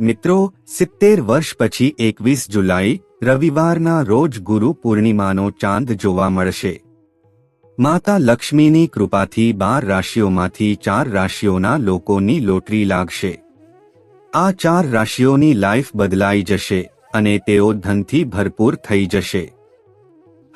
મિત્રો, સિત્તેર વર્ષ પછી એકવીસ જુલાઈ, રવિવારના રોજ ગુરુ પૂર્ણિમાનો ચાંદ જોવા મળશે. માતા લક્ષ્મીની કૃપાથી બાર રાશિઓમાંથી ચાર રાશિઓના લોકોની લોટરી લાગશે. આ ચાર રાશિઓની લાઈફ બદલાઈ જશે અને તેઓ ધનથી ભરપૂર થઈ જશે.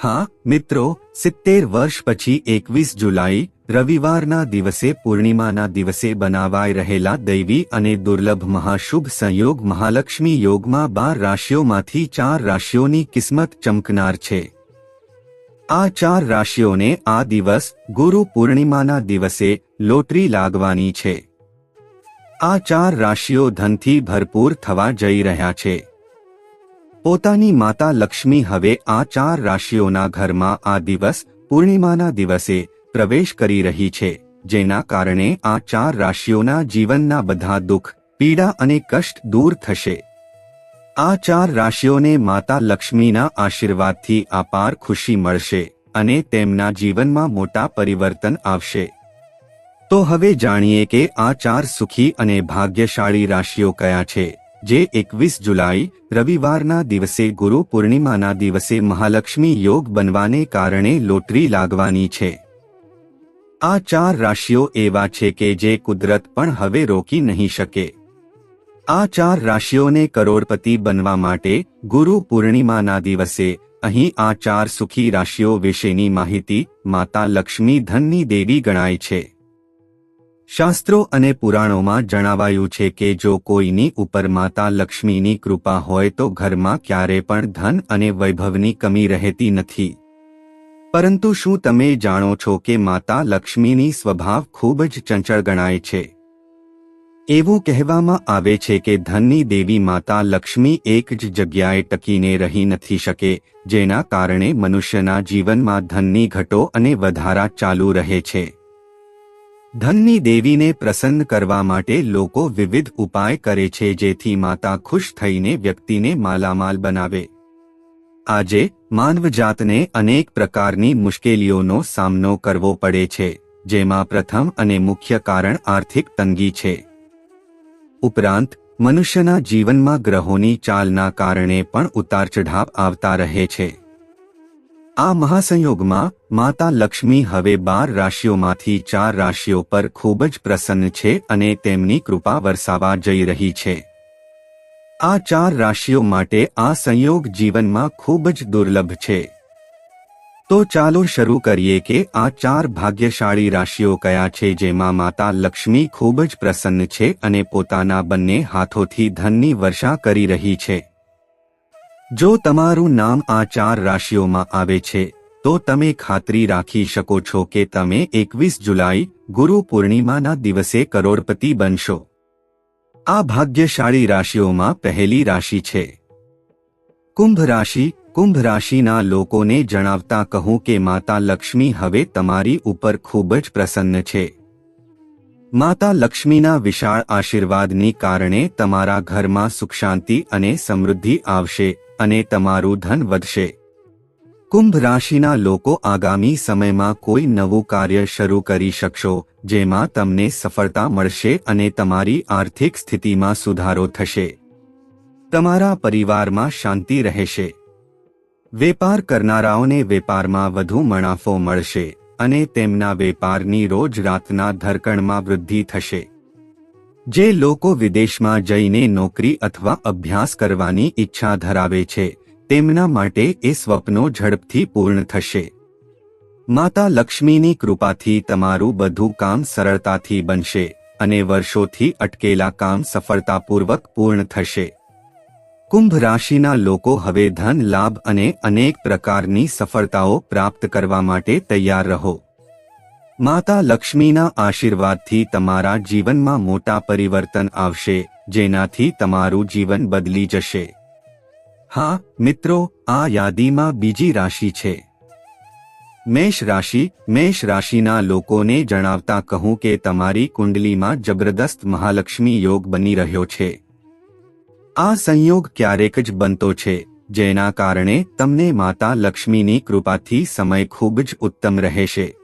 હા, મિત્રો, સિત્તેર વર્ષ પછી એકવીસ જુલાઈ, રવિવારના દિવસે પૂર્ણિમાના દિવસે બનાવાઈ રહેલા દૈવી અને દુર્લભ મહાશુભ સંયોગ મહાલક્ષ્મી યોગમાં બાર રાશિઓમાંથી ચાર રાશિઓની કિસ્મત ચમકનાર છે. આ ચાર રાશિઓને આ દિવસ, ગુરુ પૂર્ણિમાના દિવસે, લોટરી લાગવાની છે. આ ચાર રાશિઓ ધનથી ભરપૂર થવા જઈ રહ્યા છે. પોતાની માતા લક્ષ્મી હવે આ ચાર રાશિઓના ઘરમાં આ દિવસ, પૂર્ણિમાના દિવસે, પ્રવેશ કરી રહી છે, જેના કારણે આ ચાર રાશિઓના જીવનના બધા દુઃખ, પીડા અને કષ્ટ દૂર થશે. આ ચાર રાશિઓને માતા લક્ષ્મીના આશીર્વાદથી અપાર ખુશી મળશે અને તેમના જીવનમાં મોટા પરિવર્તન આવશે. તો હવે જાણીએ કે આ ચાર સુખી અને ભાગ્યશાળી રાશિઓ કયા છે. જે એકવીસ જુલાઈ, રવિવારના દિવસે ગુરુ પૂર્ણિમાના દિવસે મહાલક્ષ્મી યોગ બનવાને કારણે લોટરી લાગવાની છે. આ ચાર રાશિઓ એવા છે કે જે કુદરત પણ હવે રોકી નહીં શકે. આ ચાર રાશિઓને કરોડપતિ બનવા માટે ગુરુ પૂર્ણિમાના દિવસે અહીં આ ચાર સુખી રાશિઓ વિશેની માહિતી માતા લક્ષ્મી ધનની દેવી ગણાય છે. શાસ્ત્રો અને પુરાણોમાં જણાવાયું છે કે જો કોઈની ઉપર માતા લક્ષ્મીની કૃપા હોય તો ઘરમાં ક્યારે પણ ધન અને વૈભવની કમી રહેતી નથી. પરંતુ શું તમે જાણો છો કે માતા લક્ષ્મીની સ્વભાવ ખૂબ જ ચંચળ ગણાય છે? એવું કહેવામાં આવે છે કે ધનની દેવી માતા લક્ષ્મી એક જ જગ્યાએ ટકીને રહી નથી શકે, જેના કારણે મનુષ્યના જીવનમાં ધનની ઘટો અને વધારા ચાલુ રહે છે. ધનની દેવીને પ્રસન્ન કરવા માટે લોકો વિવિધ ઉપાય કરે છે જેથી માતા ખુશ થઈને વ્યક્તિને માલામાલ બનાવે. આજે માનવજાતને અનેક પ્રકારની મુશ્કેલીઓનો સામનો કરવો પડે છે, જેમાં પ્રથમ અને મુખ્ય કારણ આર્થિક તંગી છે. ઉપરાંત, મનુષ્યના જીવનમાં ગ્રહોની ચાલના કારણે પણ ઉતાર ચઢાવ આવતા રહે છે. આ મહાસંયોગમાં માતા લક્ષ્મી હવે બાર રાશિઓમાંથી ચાર રાશિઓ પર ખૂબ જ પ્રસન્ન છે અને તેમની કૃપા વરસાવા જઈ રહી છે. આ ચાર રાશિઓ માટે આ સંયોગ જીવનમાં ખૂબ જ દુર્લભ છે. તો ચાલો શરૂ કરીએ કે આ ચાર ભાગ્યશાળી રાશિઓ કયા છે જેમાં માતા લક્ષ્મી ખૂબ જ પ્રસન્ન છે અને પોતાના બંને હાથોથી ધનની વર્ષા કરી રહી છે. જો તમારું નામ આ ચાર રાશિઓમાં આવે છે, તો તમે ખાતરી રાખી શકો છો કે તમે એકવીસ જુલાઈ, ગુરુ પૂર્ણિમાના દિવસે કરોડપતિ બનશો. આ ભાગ્યશાળી રાશિઓમાં પહેલી રાશિ છે. કુંભ રાશિ, કુંભ રાશિના લોકોને જણાવતા કહું કે માતા લક્ષ્મી હવે તમારી ઉપર ખૂબ જ પ્રસન્ન છે. માતા લક્ષ્મીના વિશાળ આશીર્વાદની કારણે તમારા ઘરમાં સુખ શાંતિ અને સમૃદ્ધિ આવશે. અને તમારું ધન વધશે. કુંભ રાશિના લોકો આગામી સમયમાં કોઈ નવું કાર્ય શરૂ કરી શકશો, જેમાં તમને સફળતા મળશે અને તમારી આર્થિક સ્થિતિમાં સુધારો થશે. તમારા પરિવારમાં શાંતિ રહેશે. વેપાર કરનારાઓને વેપારમાં વધુ મણાફો મળશે અને તેમના વેપારની રોજ રાતના ધરકણમાં વૃદ્ધિ થશે. જે લોકો વિદેશમાં જઈને નોકરી અથવા અભ્યાસ કરવાની ઈચ્છા ધરાવે છે, તેમના માટે એ સ્વપ્નો ઝડપથી પૂર્ણ થશે. માતા લક્ષ્મીની કૃપાથી તમારું બધું કામ સરળતાથી બનશે અને વર્ષોથી અટકેલા કામ સફળતાપૂર્વક પૂર્ણ થશે. કુંભ રાશિના લોકો હવે ધન લાભ અને અનેક પ્રકારની સફળતાઓ પ્રાપ્ત કરવા માટે તૈયાર રહો. માતા લક્ષ્મીના આશીર્વાદથી તમારા જીવનમાં મોટા પરિવર્તન આવશે, જેનાથી તમારું જીવન બદલી જશે. હા, મિત્રો, આ યાદીમાં બીજી રાશિ છે. મેષ રાશિ, મેષ રાશિના લોકોને જણાવતા કહું કે તમારી કુંડલીમાં જબરદસ્ત મહાલક્ષ્મી યોગ બની રહ્યો છે. આ સંયોગ ક્યારેક જ બનતો છે, જેના કારણે તમને માતા લક્ષ્મીની કૃપાથી સમય ખૂબ જ ઉત્તમ રહેશે.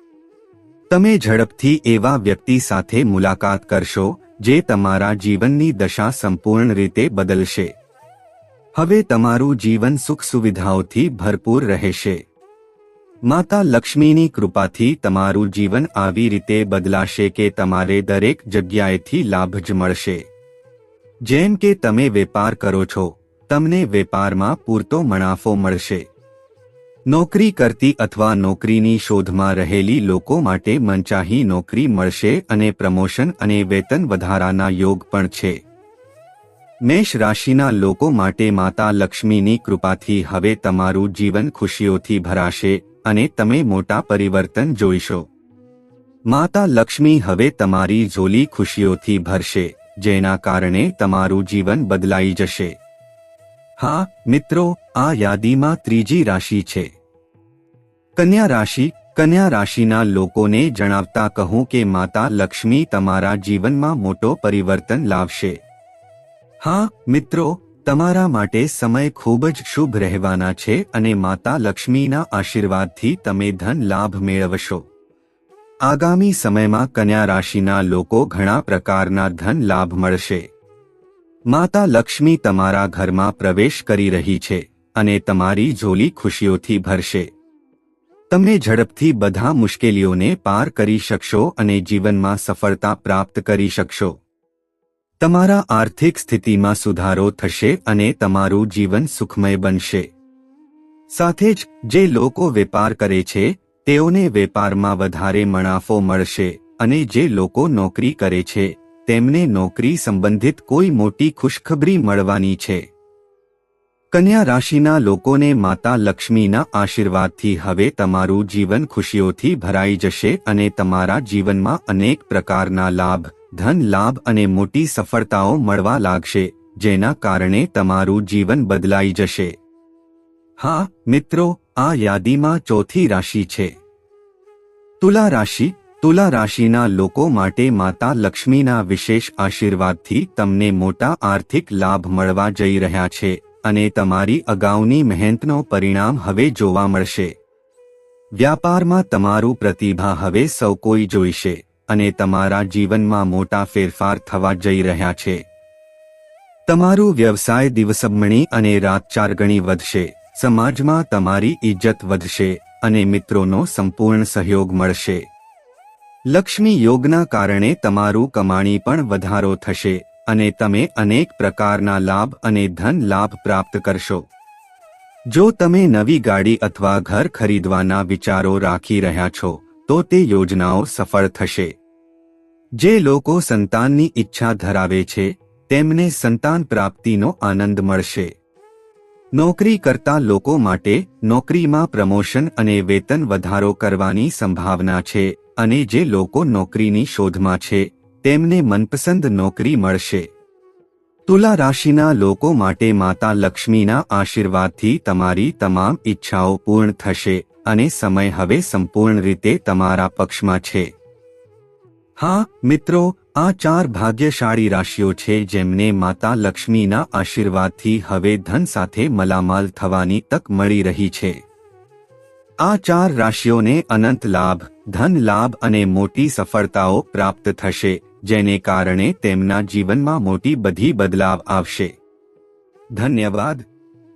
તમે ઝડપથી એવા વ્યક્તિ સાથે મુલાકાત કરશો, જે તમારા જીવનની દશા સંપૂર્ણ રીતે બદલશે. હવે તમારું જીવન સુખ સુવિધાઓથી ભરપૂર રહેશે. માતા લક્ષ્મીની કૃપાથી તમારું જીવન આવી રીતે બદલાશે કે તમારે દરેક જગ્યાએથી લાભ જ મળશે. જેમ કે તમે વેપાર કરો છો, તમને વેપારમાં પૂરતો મણાફો મળશે. નોકરી કરતી અથવા નોકરીની શોધમાં રહેલી લોકો માટે મનચાહી નોકરી મળશે અને પ્રમોશન અને વેતન વધારાના યોગ પણ છે. મેષ રાશિના લોકો માટે માતા લક્ષ્મીની કૃપાથી હવે તમારું જીવન ખુશીઓથી ભરાશે અને તમે મોટા પરિવર્તન જોઈશો. માતા લક્ષ્મી હવે તમારી ઝોલી ખુશીઓથી ભરશે, જેના કારણે તમારું જીવન બદલાઈ જશે. હા, મિત્રો, આ યાદીમાં ત્રીજી રાશિ છે. કન્યા રાશિ, કન્યા રાશિના લોકોને જણાવતા કહું કે માતા લક્ષ્મી તમારા જીવનમાં મોટો પરિવર્તન લાવશે. હા, મિત્રો, તમારા માટે સમય ખૂબ જ શુભ રહેવાના છે અને માતા લક્ષ્મીના આશીર્વાદથી તમે ધન લાભ મેળવશો. આગામી સમયમાં કન્યા રાશિના લોકો ઘણા પ્રકારના ધન લાભ મળશે. માતા લક્ષ્મી તમારા ઘરમાં પ્રવેશ કરી રહી છે અને તમારી ઝોલી ખુશીઓથી ભરશે. તમે ઝડપથી બધા મુશ્કેલીઓને પાર કરી શકશો અને જીવનમાં સફળતા પ્રાપ્ત કરી શકશો. તમારા આર્થિક સ્થિતિમાં સુધારો થશે અને તમારું જીવન સુખમય બનશે. સાથે જ, જે લોકો વેપાર કરે છે, તેઓને વેપારમાં વધારે મણાફો મળશે અને જે લોકો નોકરી કરે છે, તેમને નોકરી સંબંધિત કોઈ મોટી ખુશખબરી મળવાની છે. કન્યા રાશિના લોકોને માતા લક્ષ્મીના આશીર્વાદથી હવે તમારું જીવન ખુશીઓથી ભરાઈ જશે અને તમારા જીવનમાં અનેક પ્રકારના લાભ, ધન લાભ અને મોટી સફળતાઓ મળવા લાગશે, જેના કારણે તમારું જીવન બદલાઈ જશે. હા, મિત્રો, આ યાદીમાં ચોથી રાશિ છે. તુલા રાશિ, તુલા રાશિના લોકો માટે માતા લક્ષ્મીના વિશેષ આશીર્વાદથી તમને મોટા આર્થિક લાભ મળવા જઈ રહ્યા છે. અને તમારી અગાઉની મહેનતનો પરિણામ હવે જોવા મળશે. વ્યાપારમાં તમારું પ્રતિભા હવે સૌ કોઈ જોઈશે અને તમારા જીવનમાં મોટા ફેરફાર થવા જઈ રહ્યા છે. તમારું વ્યવસાય દિવસમણી અને રાત ગણી વધશે, સમાજમાં તમારી ઇજ્જત વધશે અને મિત્રોનો સંપૂર્ણ સહયોગ મળશે. લક્ષ્મી યોગના કારણે તમારું કમાણી પણ વધારો થશે. અને તમે અનેક પ્રકારના લાભ અને ધન લાભ પ્રાપ્ત કરશો. જો તમે નવી ગાડી અથવા ઘર ખરીદવાના વિચારો રાખી રહ્યા છો, તો તે યોજનાઓ સફળ થશે. જે લોકો સંતાનની ઈચ્છા ધરાવે છે, તેમને સંતાન પ્રાપ્તિનો આનંદ મળશે. નોકરી કરતા લોકો માટે નોકરીમાં પ્રમોશન અને વેતન વધારો કરવાની સંભાવના છે, અને જે લોકો નોકરીની શોધમાં છે તેમને મનપસંદ નોકરી મળશે. તુલા રાશિના લોકો માટે માતા લક્ષ્મીના આશીર્વાદથી તમારી તમામ ઈચ્છાઓ પૂર્ણ થશે અને સમય હવે સંપૂર્ણ રીતે તમારા પક્ષમાં છે. હા, મિત્રો, આ ચાર ભાગ્યશાળી રાશિઓ છે જેમને માતા લક્ષ્મીના આશીર્વાદથી હવે ધન સાથે મલામાલ થવાની તક મળી રહી છે. આ ચાર રાશિઓને અનંત લાભ, ધન લાભ અને મોટી સફળતાઓ પ્રાપ્ત થશે. જેને કારણે તેમના જીવનમાં મોટી બધી બદલાવ આવશે. ધન્યવાદ.